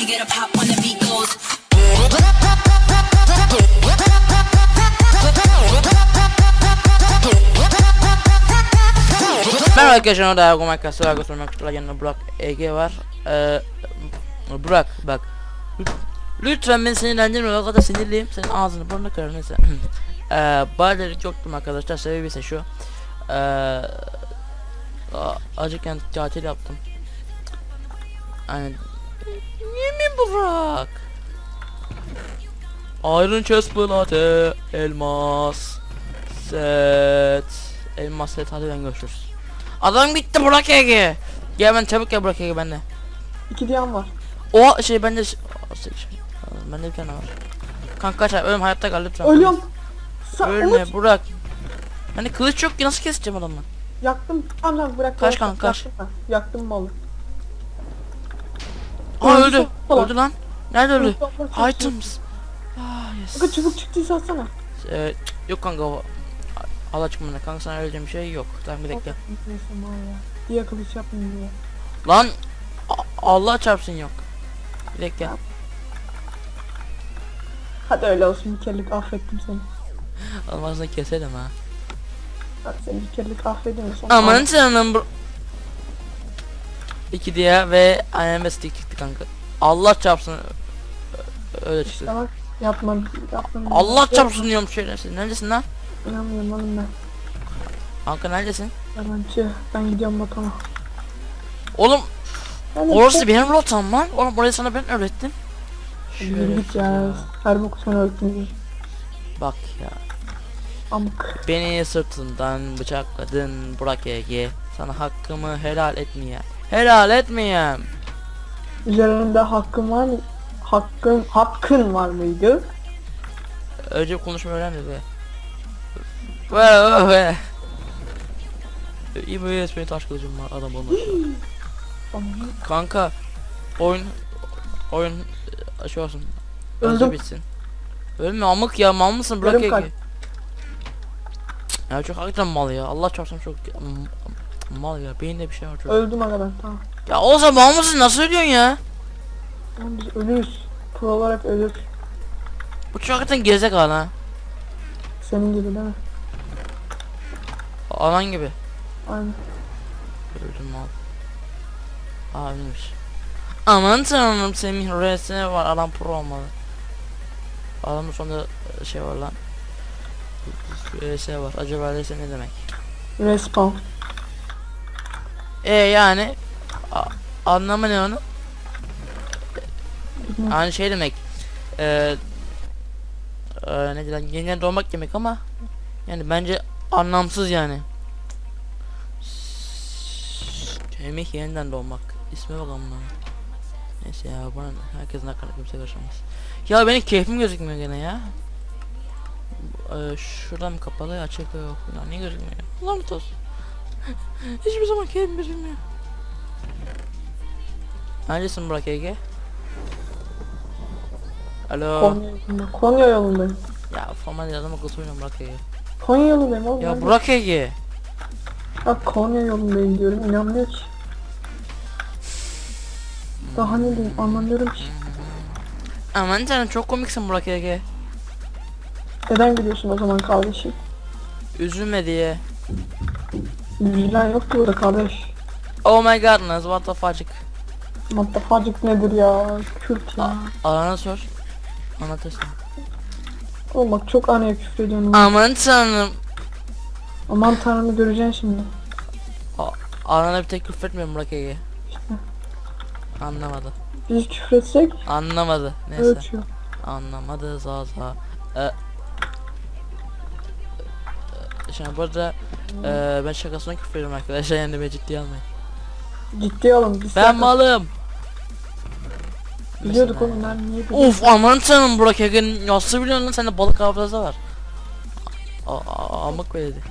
me get a pop when the beat goes. Merhaba arkadaşlar, orada Ergo Minecraft Sever göstermek istiyorlar. Yanında Burak EG var. Ee, Burak bak. Lütfen beni sinirlendirme. O kadar sinirliyim. Senin ağzını burnunu kırarım neyse. ee, Bayağıdır yoktum arkadaşlar. Sebebi ise şu. Ee, acıkken tatil yaptım. Yani Yemin Burak. Iron chest plate, elmas, set, elmas set hadi ben görüşürüz. Adam gitti Burak Ege. Gel ben çabuk gel Burak Ege bende. İki diyen var. O şey bende şey, şey, bende bir tane var. Kanka kaç ay ölüm hayatta kal lütfen. Ölüyorum. Sa Ölme Umut, Burak. Hani kılıç yok ki nasıl keseceğim adamı? Yaktım. Tamam tamam bırak. Kaç kanka, kaç? Yaktım, yaktım malı. Aa öldü. Öldü, öldü lan. Nerede öldü? Items. Ah yes. Kanka çubuk çıktıysa atsana. Ee, yok kanka o. Allah çıkmadı kanka sana öleceğim bir şey yok. Tamam bir dakika. Diye kılıç yapmayayım. Lan Allah çarpsın yok. Bir dakika. Hadi öyle olsun bir affettim seni. Olmazsa keselim ha. Hadi seni bir kerelik. Aman tanrım bro. 2 diye ve IMS çıktı kanka. Allah çarpsın. Öyle çıktı. Bak yapma yapma. Allah çarpsın diyorum şöyle. Neredesin lan? İnanmıyorum oğlum ben. Kanka neredesin? Yabancı. Ben gidiyorum botama. Oğlum yani orası işte... benim rotam lan. Oğlum orayı sana ben öğrettim. Şöyle ya. Her boku sana öğrettim. Bak ya. Amık. Beni sırtından bıçakladın Burak Ege. Sana hakkımı helal etmeye. Helal etmeyeyim. Üzerinde hakkın var mı? Hakkın, hakkın var mıydı? Önce konuşma öğren de be. Ve ve. İyi böyle esmeyi taş kılıcım var adam. Tamam. Kanka oyun oyun e, şey olsun. Önce Öldüm. bitsin. Ölme amık ya mal mısın bırak. Ege. Ya çok hakikaten mal ya. Allah çarpsın çok mal ya. Beyinde bir şey var çok. Öldüm aga ben. Tamam. Ya o zaman mısın nasıl ölüyorsun ya? Tamam biz ölürüz. Pro olarak ölür. Bu çok hakikaten gerizekalı ha. Senin gibi değil mi? Anan gibi. Aynen. Öldüm mal. Aa ölmüş. Aman tanrım Semih resmi var adam pro olmalı. Adamın sonunda e, şey var lan. RS var. Acaba RS ne demek? Respawn. E yani a- anlamı ne? Bilmiyorum. Yani şey demek. Eee e, ne diyelim yeniden doğmak demek ama yani bence anlamsız yani. Semih yeniden doğmak. İsme bak amına. Neyse ya bana herkesin hakkında kimse karışamaz. Ya benim keyfim gözükmüyor gene ya. Eee şuradan kapalı açık yok. Ya niye gözükmüyor? Lanet olsun. Hiçbir zaman keyfim gözükmüyor. Neredesin Burak Ege? Alo. Konya yolunda. Konya yolundayım. Ya formal adamı kız oynuyorum Burak Ege. Konya yolundayım oğlum. Ya? Burak Ege. Bak Konya yolundayım diyorum. İnanmıyor ki. Daha ne diyeyim anlamıyorum ki. Aman canım çok komiksin Burak Ege. Neden gidiyorsun o zaman kardeşim? Üzülme diye. Üzülen yoktu burada kardeş. Oh my godness what the fuck. Mattafacık nedir ya? Kürt ya. Alana sor. Anlatırsın. Oğlum bak çok anaya küfür ediyorsun. Aman tanrım. Aman tanrımı göreceksin şimdi. Alana bir tek küfür etmiyorum Burak Ege. İşte. Anlamadı. Biz küfür etsek Anlamadı. Neyse. ölçüyor. Anlamadı zaza. Ee, e, Şimdi burada e, ben şakasına küfür ediyorum arkadaşlar yani beni ciddiye almayın. Ciddiye alın. Biz Ben malım. Biliyorduk oğlum ben niye biliyordum? Of aman tanrım Burak Ege'nin nasıl biliyorsun lan sende balık hafızası var. A a- amık beledi.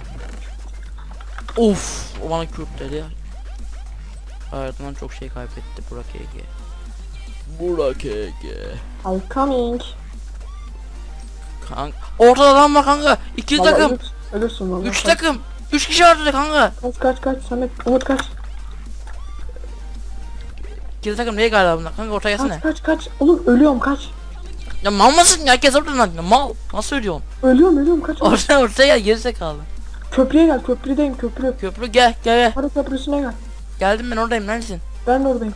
Of o bana Kürt dedi ya. Hayatından çok şey kaybetti Burak Ege. Burak Ege. I'm coming. Kanka. Ortada adam var kanka. İki Vallahi takım. Ölürsün, ölürsün valla. Üç takım. Üç kişi ortada kanka. Kaç kaç kaç Samet Umut kaç. Geri takım niye galiba bunlar? Kanka ortaya Kaç gelsene. kaç kaç. Oğlum ölüyorum kaç. Ya mal mısın ya? Herkes oradan lan. Mal. Nasıl ölüyorsun? Ölüyorum ölüyorum kaç. Ortaya ortaya gel gerizekalı. Köprüye gel köprüdeyim köprü. Köprü gel gel gel. Hadi köprüsüne gel. Geldim ben oradayım neredesin? Ben de oradayım.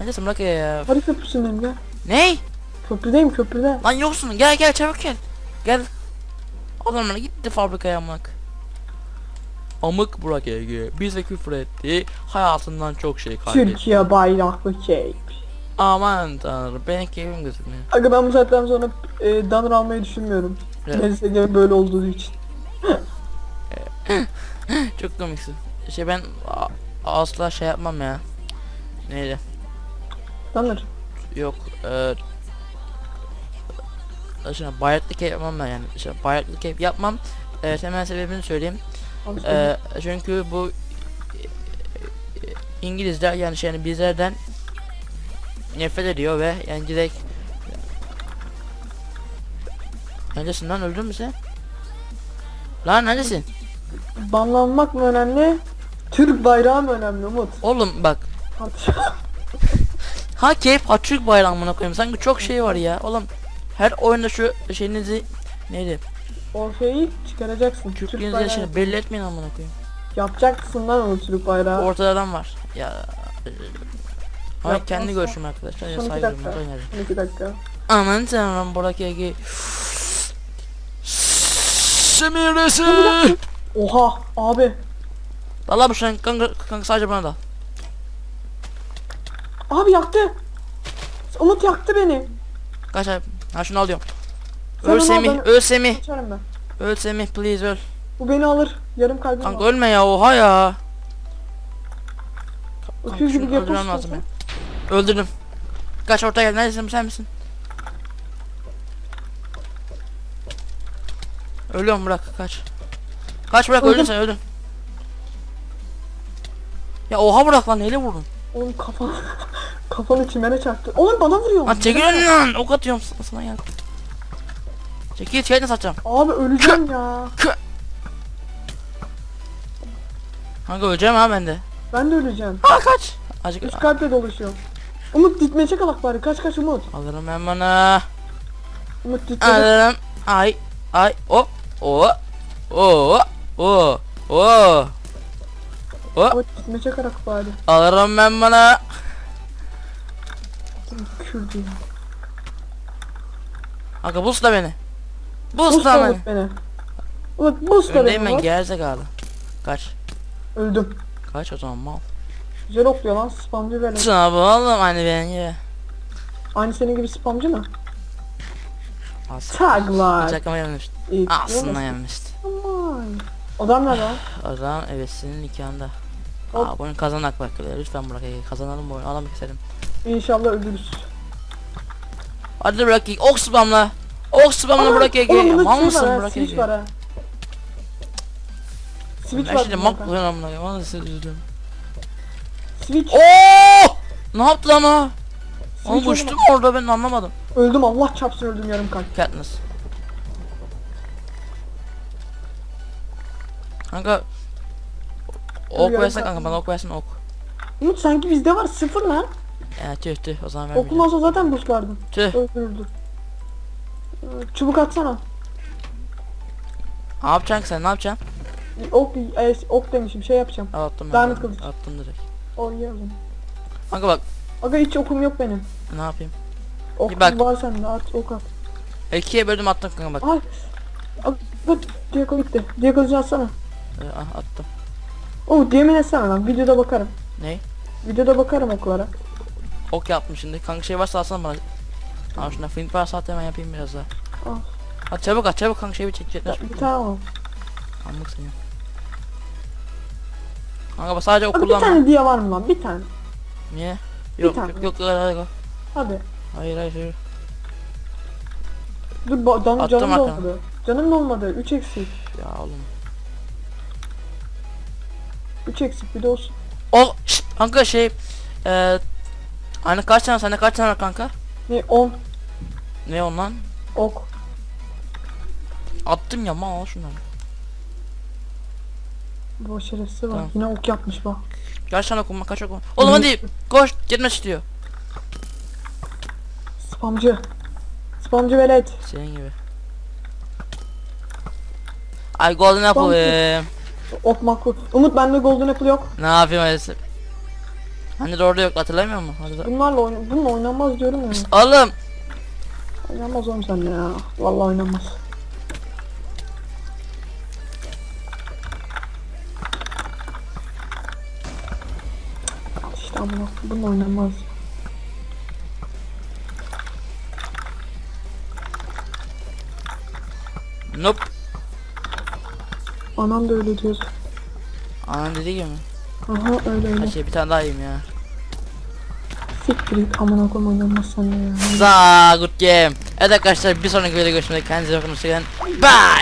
Neredesin bırak ya. Hadi köprüsündeyim gel. Ney? Köprüdeyim köprüde. Lan yoksun gel gel çabuk gel. Gel. Adamlar gitti fabrikaya amık. Amık Burak Ege bize küfür etti. Hayatından çok şey kaybetti. Türkiye bayraklı keyif. Aman tanrım benim keyfim gözükmüyor. Aga ben bu saatten sonra e, Danır almayı düşünmüyorum. Evet. Neyse böyle olduğu için. Çok komiksin. Şey ben asla şey yapmam ya. Neydi? Danır. Yok. Eee Şimdi bayraklı keyif yapmam ben yani. İşte bayraklı keyif yapmam. Evet hemen sebebini söyleyeyim. Eee çünkü bu e, e, İngilizler yani şey yani bizlerden nefret ediyor ve yani direkt Neredesin lan öldün mü sen? Lan neredesin? Banlanmak mı önemli? Türk bayrağı mı önemli Umut? Oğlum bak. Ha keyif ha Türk bayrağına koyayım sanki çok şey var ya oğlum her oyunda şu şeyinizi neydi o şeyi çıkaracaksın. Türk Türklüğünüzü bayrağı şey belli etmeyin amına koyayım yapacaksın lan o Türk bayrağı. ortada adam var ya e, Ama Yapmazsa- kendi görüşüm arkadaşlar ya saygı duyuyorum, oynarım. Son iki dakika. Aman tanrım Burak Ege Semiresi Oha abi. Dal abi şuna kanka, kanka sadece bana dal Abi yaktı. Umut yaktı beni. Kaç abi ha şunu alıyorum Sen Öl Semih öl Semih. Öl please öl. Bu beni alır. Yarım kalbim Kanka var. ölme ya oha ya. Öküz gibi öldürmem lazım ya. Öldürdüm. Kaç ortaya gel neredesin? Sen misin? Ölüyorum bırak kaç. Kaç bırak. Öldün sen öldün Ya oha bırak lan. Neyle vurdun? Oğlum kafan kafanı çimene çarptı. Oğlum bana vuruyor. Lan çekil önüne lan ok atıyorum sana, sana gel Çekil çekil satacağım Abi öleceğim ya. Kanka öleceğim ha ben de Ben de öleceğim. Aa kaç Azıcık Üst kalple dolaşıyorum. Umut ditmeçe kalak bari. Kaç kaç Umut. Alırım ben bana Umut ditmeçe. Alırım Ay ay hop o o o o Umut ditmeçe kalak bari. Alırım ben bana Kürdü ya. Boost da beni Da beni beni. Umut buz da Öndeyim beni. ben gerizekalı Kaç Öldüm. Kaç o zaman mal Güzel okluyor lan spamcı böyle. Sınav oğlum hani ben ya Aynı senin gibi spamcı mı? Taglar. Yemişti İyi, Aslında yemişti Aman. Adam nerede zaman evet senin nikahında Hop. Aa bu oyun kazanak bak lütfen bırak Ege kazanalım bu oyunu adam keselim İnşallah ölürüz. Hadi bırak Ege ok spamla Ok spamla Aa, bırak Ege Mal mısın bırak Ege. Switch var. şimdi mak koyun amına koyayım Vallahi sizi üzüldüm Switch. Oo! Ne yaptı lan o? Uçtum oğlum. orada ben anlamadım Öldüm Allah çarpsın öldüm yarım kalp. Katniss Kanka Ok versene kanka bana ok versene ok Umut sanki bizde var sıfır lan. Ya tüh tüh o zaman vermeyeceğim Okulmasa zaten buslardın. Tüh Öldürüldü. Çubuk atsana. ne yapacaksın sen ne yapacaksın? Ok, e, ok demişim şey yapacağım. Al attım ben Diamond kılıç. Attım direkt O iyi o zaman. Kanka bak Aga hiç okum yok benim. ne yapayım Ok bak. var sende at ok at. İkiye böldüm attım kanka bak Ay. Aga Diego gitti. Diego'cu atsana. Ee, ah, attım O yemin etsene lan videoda bakarım. Ne? Videoda bakarım oklara. Ok yaptım şimdi kanka şey varsa alsana bana Al şuna flint varsa at hemen yapayım biraz daha Al. Hadi çabuk at çabuk kanka şey bir çek çek Ya, bir tane al. Anlık seni Kanka bak sadece ok Aga bir kullanma tane diye var mı lan? Bir tane. Niye? Yok tane. yok yok hadi hadi. Hadi. Hayır hayır hayır Dur ba- can, Attım canım arkana. dolmadı. Canım dolmadı. 3 eksik. Ya oğlum 3 eksik bir de olsun. O şşt, kanka şey eee Hani kaç tane sende kaç tane var kanka? Ne 10 Ne on lan? ok. Attım ya mal al şunları Bu şerefsiz var. Tamam. Yine ok yapmış bak. Kaç tane okuma kaç okuma. Oğlum hadi koş gitme istiyor. Spamcı. Spamcı velet. Senin gibi. Ay golden apple. Ok makro. Umut bende golden apple yok. Ne yapayım öyleyse? Hani de orada yok hatırlamıyor musun? Hadi da- Bunlarla oyn bununla oynanmaz diyorum ya. Oğlum. Oynanmaz oğlum seninle ya. Vallahi oynanmaz. Al İşte amına bununla oynanmaz. Nope. Anam da öyle diyor. Anan dediği gibi mi? Aha öyle öyle. Her şey bir tane daha yiyeyim ya. Siktir git koyayım oynanmaz seninle ya. Za good game. Evet arkadaşlar bir sonraki videoda görüşmek üzere. Kendinize bakın. Hoşçakalın. Bye.